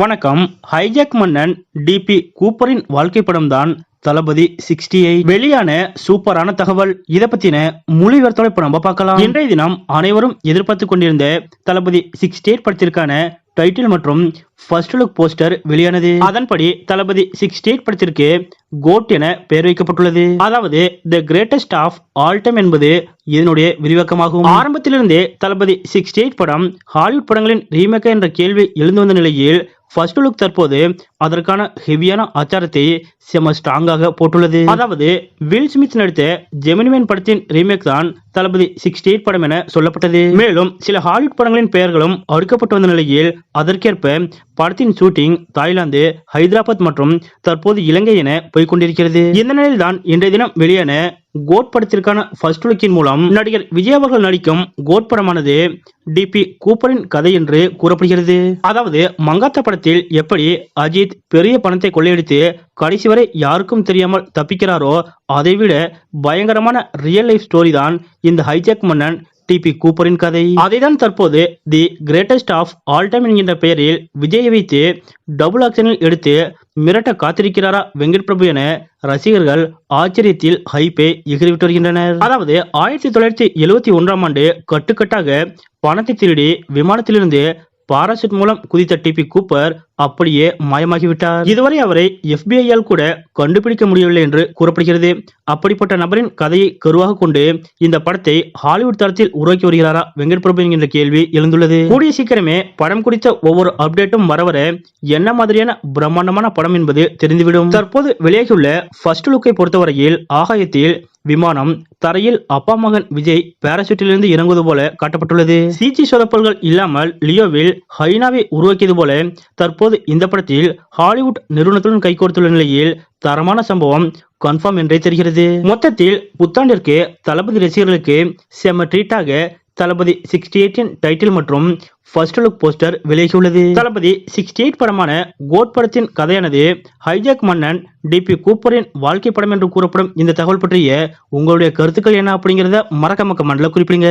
வணக்கம். ஹைஜாக் மன்னன் டிபி கூப்பரின் வாழ்க்கை படம் தான் தளபதி சிக்ஸ்டி எயிட் வெளியான சூப்பரான தகவல். இதை பத்தின முழு விவரத்தோட இப்ப நம்ம பார்க்கலாம். இன்றைய தினம் அனைவரும் எதிர்பார்த்து கொண்டிருந்த தளபதி சிக்ஸ்டி எயிட் படத்திற்கான டைட்டில் மற்றும் ஃபர்ஸ்ட் லுக் போஸ்டர் வெளியானது. அதன்படி தளபதி சிக்ஸ்டி எயிட் படத்திற்கு கோட் என பெயர் வைக்கப்பட்டுள்ளது. அதாவது the greatest of all time என்பது இதனுடைய விரிவாக்கமாகும். ஆரம்பத்திலிருந்தே தளபதி சிக்ஸ்டி எயிட் படம் ஹாலிவுட் படங்களின் ரீமேக்கா என்ற கேள்வி எழுந்து வந்த நிலையில் ஃபர்ஸ்ட் லுக் தற்போது அதற்கான ஹெவியான ஆச்சாரத்தை செம ஸ்ட்ராங்காக போட்டுள்ளது. அதாவது வில் ஸ்மித் நடித்த ஜெமினிமேன் படத்தின் ரீமேக் தான் தளபதி சிக்ஸ்டி எயிட் படம் என சொல்லப்பட்டது. மேலும் சில ஹாலிவுட் படங்களின் பெயர்களும் அடுக்கப்பட்டு வந்த நிலையில் அதற்கேற்ப படத்தின் ஷூட்டிங் தாய்லாந்து ஹைதராபாத் மற்றும் தற்போது இலங்கை என போய்கொண்டிருக்கிறது இந்த நிலையில்தான் இன்றைய தினம் வெளியான கோட் படத்திற்கான ஃபர்ஸ்ட் லுக்கின் மூலம் நடிகர் விஜய் அவர்கள் நடிக்கும் கோட் படமானது டிபி கூப்பரின் கதை என்று கூறப்படுகிறது. அதாவது மங்காத்தா படத்தில் எப்படி அஜித் பெரிய பணத்தை கொள்ளையடித்து கடைசி வரை யாருக்கும் தெரியாமல் தப்பிக்கிறாரோ அதைவிட பயங்கரமான ரியல் லைஃப் ஸ்டோரி தான் இந்த ஹைஜாக் மன்னன் டிபி கூப்பரின் கதை. அதைதான் தற்போது the greatest of all time என்கின்ற பெயரில் விஜயை வைத்து டபுள் ஆக்ஷனில் எடுத்து மிரட்ட காத்திருக்கிறாரா வெங்கட் பிரபு என ரசிகர்கள் ஆச்சரியத்தில் ஹைப்பை எகிரிவிட்டு வருகின்றனர். அதாவது ஆயிரத்தி தொள்ளாயிரத்தி எழுவத்தி ஒன்றாம் ஆண்டு கட்டுக்கட்டாக பணத்தை திருடி விமானத்திலிருந்து பாராசூட் மூலம் குதித்த டிபி கூப்பர் அப்படியே மாயமாகிவிட்டார். இதுவரை அவரை எஃபிஐயால் கூட கண்டுபிடிக்க முடியவில்லை என்று கூறப்படுகிறது. அப்படிப்பட்ட நபரின் கதையை கருவாக கொண்டு இந்த படத்தை ஹாலிவுட் தரத்தில் உருவாக்கி வருகிறாரா வெங்கட் பிரபு என்கின்ற கேள்வி எழுந்துள்ளது. கூடிய சீக்கிரமே படம் குறித்த ஒவ்வொரு அப்டேட்டும் வர வர என்ன மாதிரியான பிரம்மாண்டமான படம் என்பது தெரிந்துவிடும். தற்போது வெளியாகியுள்ள ஃபர்ஸ்ட் லுக்கை பொறுத்தவரையில் ஆகாயத்தில் விமானம் தரையில் அப்பா மகன் விஜய் பாராசூட்டிலிருந்து இறங்குவது போல காட்டப்பட்டுள்ளது. சிஜி சொதப்பல்கள் இல்லாமல் லியோவில் ஹைனாவை உருவாக்கியது போல தற்போது இந்த படத்தில் ஹாலிவுட் நிறுவனத்துடன் கைகோர்த்துள்ள நிலையில் தரமான சம்பவம் கன்ஃபார்ம் என்றே தெரிகிறது. மொத்தத்தில் புத்தாண்டிற்கு தளபதி ரசிகர்களுக்கு செம ட்ரீட்டாக தளபதி சிக்ஸ்டி எயிட்டின் டைட்டில் மற்றும் ஃபர்ஸ்ட் லுக் போஸ்டர் வெளியாகியுள்ளது தளபதி சிக்ஸ்டி எயிட் படமான கோட் படத்தின் கதையானது ஹைஜாக் மன்னன் டிபி கூப்பரின் வாழ்க்கை படம் என்று கூறப்படும் இந்த தகவல் பற்றிய உங்களுடைய கருத்துக்கள் என்ன அப்படிங்கிறத மறக்க மக்க மண்டல குறிப்பிடுங்க.